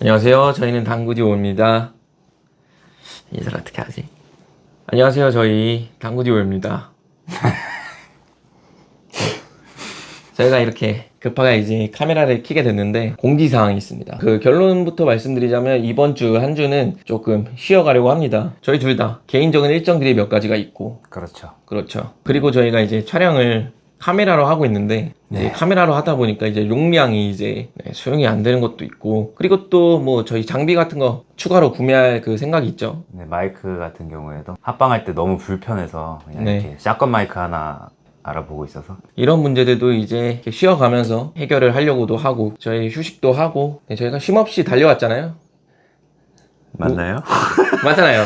안녕하세요. 저희는 당구디오입니다. 인사를 어떻게 하지? 안녕하세요. 저희 당구디오입니다. 저희가 이렇게 급하게 이제 카메라를 켜게 됐는데 공지사항이 있습니다. 그 결론부터 말씀드리자면 이번 주 한 주는 조금 쉬어가려고 합니다. 저희 둘 다 개인적인 일정들이 몇 가지가 있고 그렇죠. 그렇죠. 그리고 저희가 이제 촬영을 카메라로 하고 있는데 네. 카메라로 하다 보니까 이제 용량이 이제 네, 수용이 안 되는 것도 있고 그리고 또 뭐 저희 장비 같은 거 추가로 구매할 그 생각이 있죠. 네, 마이크 같은 경우에도 합방할 때 너무 불편해서 그냥 네. 이렇게 샷건 마이크 하나 알아보고 있어서 이런 문제들도 이제 쉬어가면서 해결을 하려고도 하고 저희 휴식도 하고 네, 저희가 쉼없이 달려왔잖아요. 맞나요? 맞잖아요.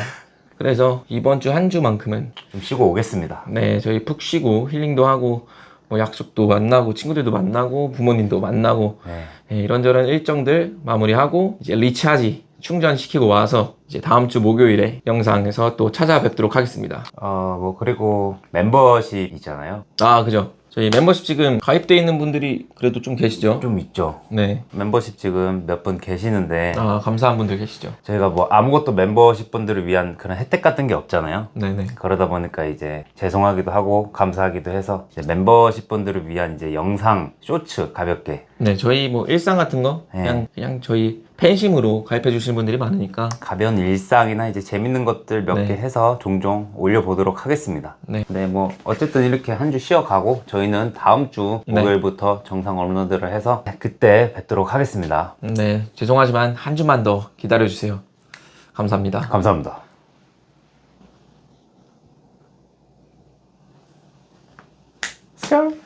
그래서 이번 주 한 주만큼은 좀 쉬고 오겠습니다. 네 저희 푹 쉬고 힐링도 하고 뭐 약속도 만나고 친구들도 만나고 부모님도 만나고 네. 네, 이런저런 일정들 마무리하고 이제 리차지 충전시키고 와서 이제 다음 주 목요일에 영상에서 또 찾아뵙도록 하겠습니다. 어, 뭐 그리고 멤버십 있잖아요. 아 그죠. 저희 멤버십 지금 가입돼 있는 분들이 그래도 좀 계시죠? 좀 있죠. 네. 멤버십 지금 몇 분 계시는데 아 감사한 분들 계시죠? 저희가 뭐 아무것도 멤버십 분들을 위한 그런 혜택 같은 게 없잖아요. 네네. 그러다 보니까 이제 죄송하기도 하고 감사하기도 해서 이제 멤버십 분들을 위한 이제 영상 쇼츠 가볍게 네 저희 뭐 일상 같은 거 네. 그냥 그냥 저희 팬심으로 가입해 주시는 분들이 많으니까 가벼운 일상이나 이제 재밌는 것들 몇 네. 개 해서 종종 올려보도록 하겠습니다. 네. 네, 뭐 어쨌든 이렇게 한 주 쉬어가고 저희는 다음 주 네. 목요일부터 정상 업로드를 해서 그때 뵙도록 하겠습니다. 네 죄송하지만 한 주만 더 기다려 주세요. 감사합니다. 감사합니다. 뿅.